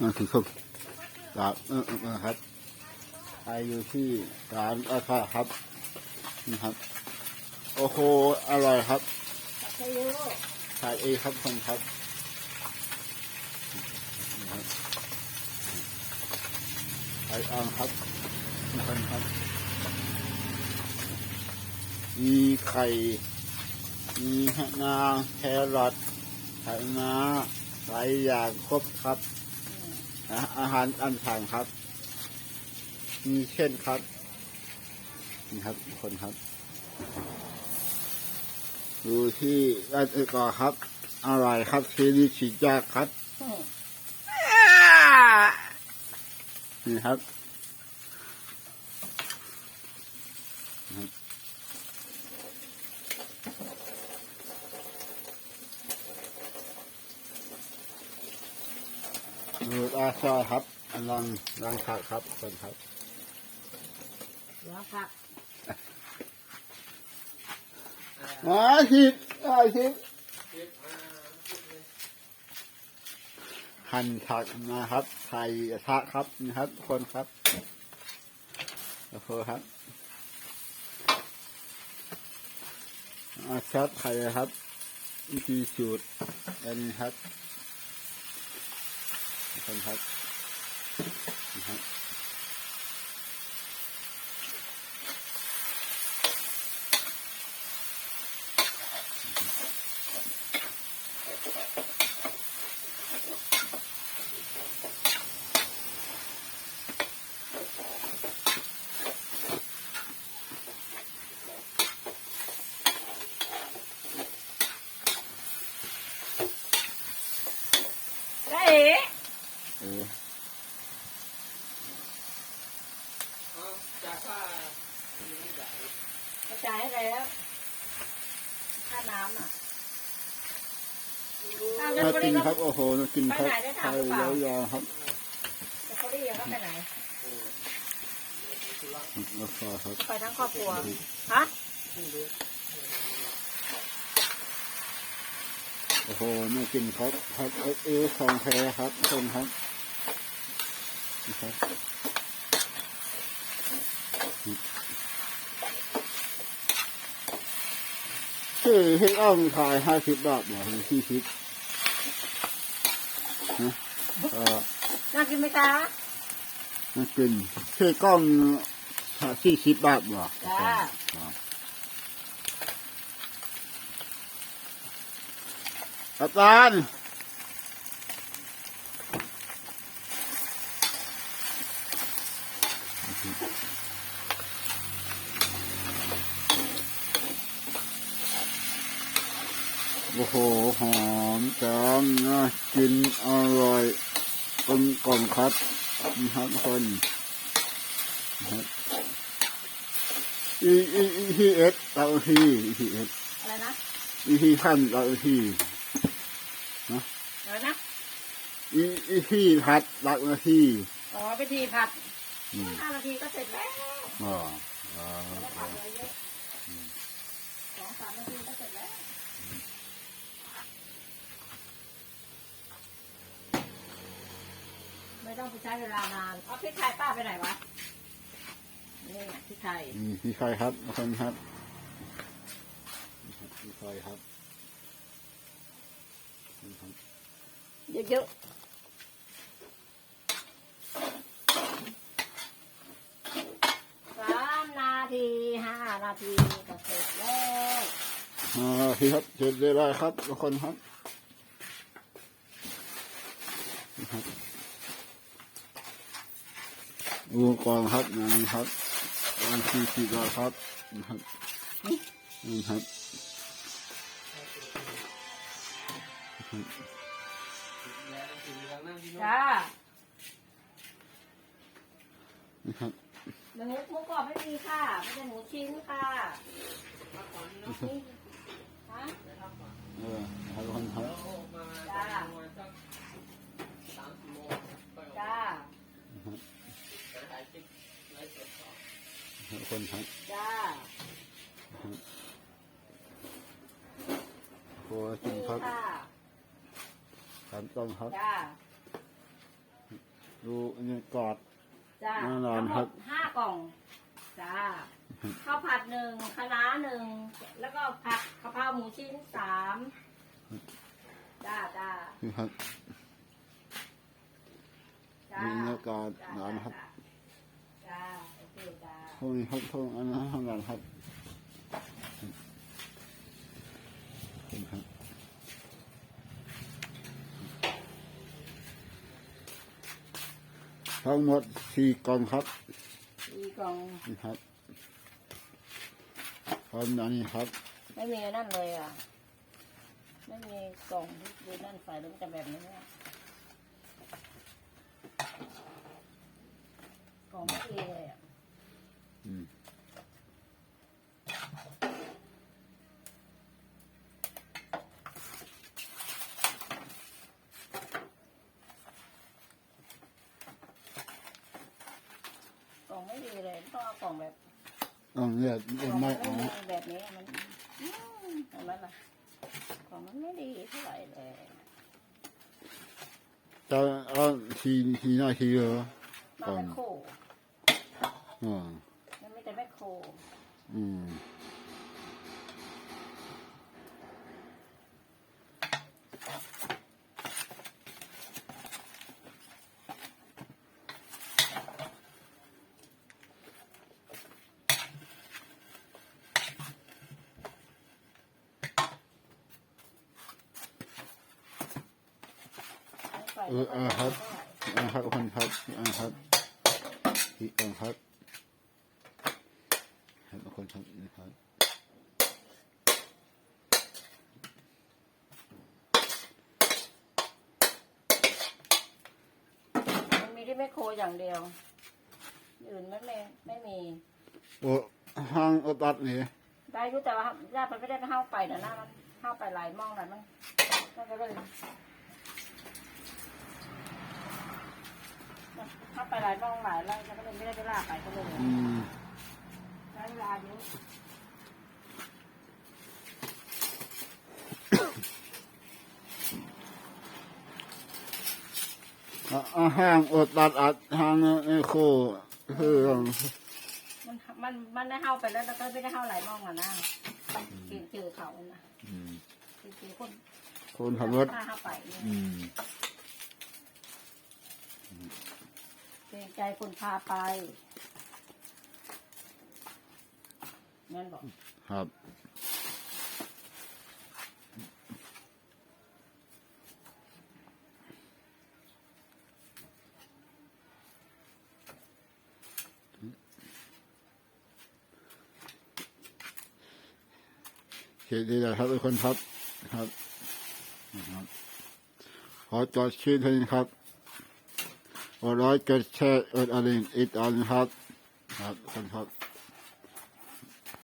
นั่นคือครับร้านเออเออครับใครอยู่ที่ร้านอาคาครับนี่ครับ โอ้โห อร่อยครับขายเอครับคนครับขายอ่างครับนี่คนครับ มีไข่ มีหนางแครอทไข่ม้าหลายอย่างครบครับ อาอาหารอันทางครับ มีเช่นครับ นี่ครับทุกคนครับ ดูที่ร้านเอกอครับ อร่อยครับเชนีฉีดยาครับ นี่ครับ ซอยครับ อันลังลังผักครับคนครับเดี๋ยวผักมาชิดมาชิดหั่นผักมาครับไข่กระทะครับนี่ครับทุกคนครับโอ้โหครับอาชัดไข่ครับวิธีสูตรอันนี้ครับ ทุกคนครับนี่ครับ ได้เอ๋ เออ กระจายให้แล้ว ค่าน้ำอะอ้าวแล้วน่าเขากิเรียนกครับ โอ้โหน่ากินครับไปไหนได้ถามไข่หรือเปล่ายาวๆครับเขาเรียกเขาไปไหนราคาครับไปทั้งครอบครัว ฮะ โอ้โหน่ากินครับครับเอเออของแท้ครับทุกคนครับนี่ครับ ชื่อให้อ้อมขายห้าสิบบาทเหรอหรือสี่สิบนะเออน่ากินไหมคะน่ากินชื่อกล้องสี่สิบบาทเหรอจ้าอาจารย์ โอ้โห หอมจังน่ากินอร่อยกลมกล่อมครับนี่ครับทุกคนนะครับ อีอีอีทีเอสเราทีอีทีเอสอะไรนะอีทีขั้นเราทีอะไรนะอีอีที่พัดรักนาทีอ๋อไปทีผัดอืมห้านาทีก็เสร็จแล้วอ๋ออ๋อไม่ได้ผัดอะไรเยอะสองสามนาทีก็เสร็จแล้ว ไม่ต้องไปใช้เวลานานเอาพริกไทยป้าไปไหนวะ นี่ไงพริกไทยอืมพี่ใครครับทุกคนครับพี่ใครครับนี่ครับเยอะๆสามนาทีห้านาทีก็เสร็จแล้ว อ่าพี่ครับเสร็จเรียบร้อยครับทุกคนครับนี่ครับอุปกรณ์ครับนี่ครับอันที่สี่ร้อยครับนี่ครับนี่ครับจ้านี่ครับหมูหมูกรอบไม่มีค่ะไม่ใช่หมูชิ้นค่ะนี่ฮะ เออครับทุกคนครับจ้าจ้าทุกคนครับจ้าโอ้กินครับสามต้นครับจ้าดูอันนี้กอดจ้าแน่นอนครับห้ากล่อง จ้า ข้าวผัดหนึ่งคะน้าหนึ่งแล้วก็ผัดกะเพราหมูชิ้นสามจ้าจ้านี่ครับจ้านี่แล้วก็จ้าน้ำครับจ้าโอเคจ้าพวกนี้ครับพวกอันนั้นทำงานครับนี่ครับทั้งหมดสี่กล่องครับอีกล่องนี่ครับ พร้อมอันนี้ครับ ไม่มีนั่นเลยอะ ไม่มีกล่องที่ดูนั่นใส่แล้วมันจะแบบนี้อะกล่องไม่ดีเลยอะอืมกล่องไม่ดีเลยต้องเอากล่องแบบเอ๋อเนี่ยกล่ไม่องไม่มันเอาแบบนี้มันเห็นไหมล่ะของมันไม่ดีเท่าไหร่เลยจะเอาทีทีหน้าทีเหรอมาแมคโครอ๋อมันไม่แต่แมคโครอืม เอออ่าครับอ่าครับคนครับอ่าครับทีอ่าครับครับคนครับนี่ครับมันมีที่แมคโครอย่างเดียวอื่นไม่ไม่ไม่มี โอ้ห้างอตัดนี่ได้อยุแต่ว่าญาติมันไม่ได้เข้าไปนะนะมันเข้าไปหลายหมองหลายมันมันก็เลย เข้าไปหลายหมองหลายไร่แล้วก็เลยไม่ได้ไปลากไปก็เลยอืมใช้เวลาเยอะอ่าอ่าห้างอตัดอัดห้างไอ้โคคือมันมันมันได้เข้าไปแล้วแล้วก็ไม่ได้เข้าหลายหมองอะนะเจอเขานะอืมเจอคนคนขับรถพาเข้าไปเนี่ยอืม เกรงใจคนพาไปนั่นบอกครับ เขียนดีเลยครับทุกคนครับ ครับ ขอจอดชื่นเท่านี้ครับ ขอร้อยกดแชร์อด